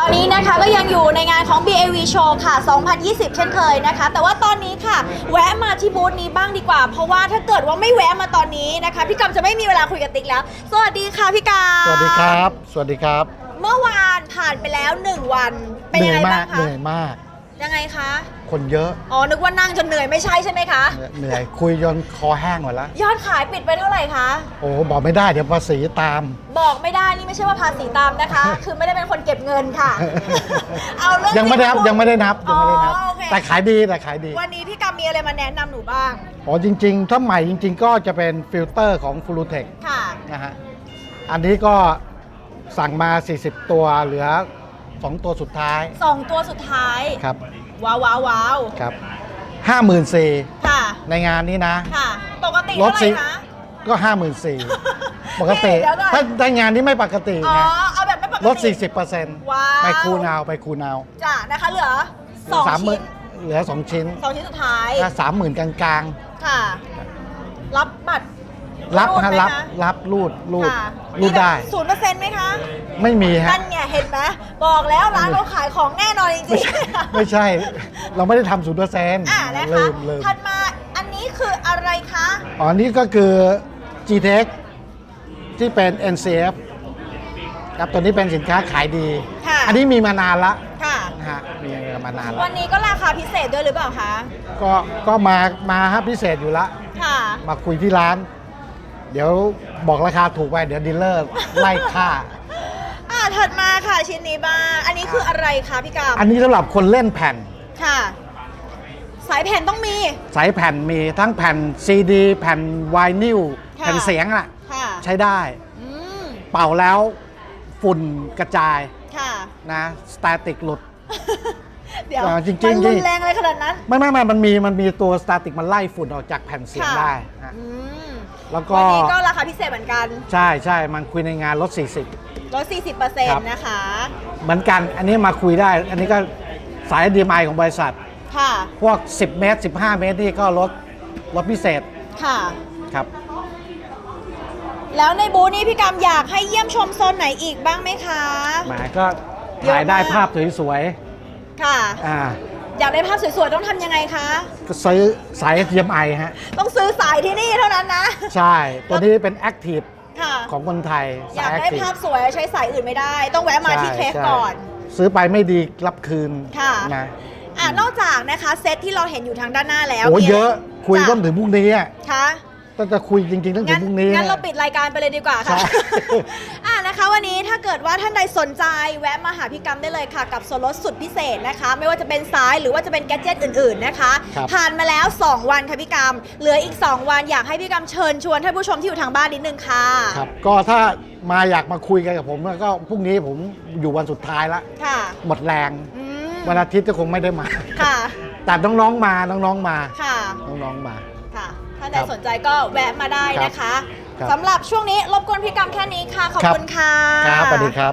ตอนนี้นะคะก็ยังอยู่ในงานของ BAV Show ค่ะ 2020 เช่นเคยนะคะ แต่ว่าตอนนี้ค่ะ แวะมาที่บูธนี้บ้างดีกว่า เพราะว่าถ้าเกิดว่าไม่แวะมาตอนนี้นะคะ พี่กำจะไม่มีเวลาคุยกับติ๊กแล้ว สวัสดีค่ะพี่กำสวัสดีครับ สวัสดีครับ เมื่อวานผ่านไปแล้ว 1 วัน เป็นเหยังนื่ไงอยมาบ้ากงเหคะนื่อยมาก ยังไงคะ คนเยอะ อ๋อ นึกว่านั่งจนเหนื่อยไม่ใช่ใช่ไหมคะ เหนื่อยคุยจนคอแห้งหมดแล้ว ยอดขายปิดไปเท่าไหร่คะ โอ้โหบอกไม่ได้เดี๋ยวภาษีตาม บอกไม่ได้นี่ไม่ใช่ว่าภาษีตามนะคะ คือไม่ได้เป็นคนเก็บเงินค่ะ เอาเรื่องยังไม่ได้นับจริยังไม่ได้นับยังไม่ได้นับ อ๋อโอเคแต่ขายดีแต่ขายดีวันนี้พี่กำมีอะไรมาแนะนำหนูบ้าง อ๋อจริง ๆ ถ้าใหม่จริง ๆ ก็จะเป็นฟิลเตอร์ของ f l u t e c ค่ะ นะฮะอันนี้ก็สั่งมา 40 ตัวเหลือ 2ตัวสุดท้ายสองตัวสุดท้าย ครับว้าวว้าวว้าวครับห้าหมื่นสี่ค่ะ ในงานนี้นะ ค่ะ ปกติรเท่าถไหสิร่คะ ก็ห้าหมื่นสี่ปกติเดี๋ยวก่อนถ้าถ้างานนี้ไม่ปกติอ๋อไงเอาแบบไม่ปกติ ลด 40%ว้าว ไปคูณเอาไปคูณเอาจ้ะนะคะเหลือสองสามหมื่ชิ้นนเหลือ2ชิ้นสองชิ้นสุดท้ายถ้าสามหมื่นกลางค่ะ รับบัตรๆ รับรูดฮะไหมรับคะรับรูดรูดค่ะรูดได้ ศูนย์เปอร์เซ็นต์ไหมคะ ไม่มีฮะ นั่นไงเห็นไหมบอกแล้วร้านเราขายของแน่นอนจริงไม่ใช่ๆไม่ใช่ เราไม่ได้ทำศูนย์เปอร์เซ็นต์อ่านะลืคะมลืมถัดมาอันนี้คืออะไรคะ อ๋อนี่ก็คือ G-Tech ที่เป็น NCF ครับตัวนี้เป็นสินค้าขายดี ค่ะ อันนี้มีมานานละค่ะ นะฮะมีมานานวัละนนี้ก็ราคาพิเศษด้วยหรือเปล่าคะ ก็ก็มามาฮะพิเศษอยู่ละ ค่ะ มาคุยที่ร้าน เดี๋ยวบอกราคาถูกไปเดี๋ยวดีลเลอร์ไล่ค่า อ่าถัดมาค่ะชิ้นนี้บ้าง อันนี้คืออะไรคะพี่กามอันนี้สำหรับคนเล่นแผ่น ค่ะ สายแผ่นต้องมี สายแผ่นมีทั้งแผ่นซีดี แผ่นไวนิลค่ะ แผ่นเสียงอะค่ะใช้ได้ อืมเป่าแล้วฝุ่นกระจายค่ะ นะสแตติกหลุด เดี๋ยวอ่าจริงๆมันรุจรินง แรงอะไรขนาดนั้น ไม่ไม่ไม่มันมีมันมีตัวสแตติกมันไล่ฝุ่นออกจากแผ่นเสียงค่ะได้ฮะ อืม แล้วก็วันนี้ก็ราคาพิเศษเหมือนกัน ใช่ใช่มันคุยในงานลดลด 40%ครับ นะคะ40เหมือนกัน อันนี้มาคุยได้ อันนี้ก็สาย DMI ของบริษัท ค่ะ พวก 10 เมตร 15 เมตรนี่ก็ลดลดพิเศษค่ะ ครับ แล้วในบูธนี้พี่กามอยากให้เยี่ยมชมโซนไหนอีกบ้างไหมคะ หมายก็ถ่ายได้เยอะมากภาพสวยค่ะ ๆอ่าอยากได้ภาพสวยๆ ต้องทำยังไงคะ ก็ซื้อสาย DMI ฮะ ต้อง ซื้อสายที่นี่เท่านั้นนะ ใช่ ตัวนี้เป็น Active ค่ะของคนไทยอยากสได้ Active ภาพสวยใช้สายอื่นไม่ได้ ต้องแวะมาที่เคสใช่ก่อน ซื้อไปไม่ดีรับคืนค่ะ นะอ่านอกจากนะคะเซตที่เราเห็นอยู่ทางด้านหน้าแล้วโอ้มีเยอะคุยจ้ะต้องถึงพรุ่งนี้อะคะต้องจะคุยจริงๆต้องถึงั้งนพรุ่งนี้งั้นเราปิดรายการไปเลยดีกว่าค่ะใช่อ่า นะคะวันนี้ถ้าเกิดว่าท่านใดสนใจแวะมาหาพี่กรรมได้เลยค่ะ กับส่วนลดสุดพิเศษนะคะ ไม่ว่าจะเป็นซ้ายหรือว่าจะเป็นแกดเจิตอื่นๆนะคะครับ ผ่านมาแล้ว 2 วันค่ะพี่กรรมเหลืออีก 2 วันอยากให้พี่กรรมเชิญชวนท่านผู้ชมที่อยู่ทางบ้านนิดนึงค่ะครับก็ถ้ามาอยากมาคุยกันกับผมก็พรุ่งนี้ผมอยู่วันสุดท้ายละค่ะหมดแรง อืมวันอาทิตย์จะคงไม่ได้มา ค่ะแต่น้องๆมาน้องๆมา ค่ะ น้องๆมา ค่ะท่านใดครับสนใจก็แวะมาได้นะคะ ครับ สำหรับช่วงนี้รบกวนพี่กรรมแค่นี้ค่ะ ขอบครับคุณค่ะ ครับสวัสดีครับ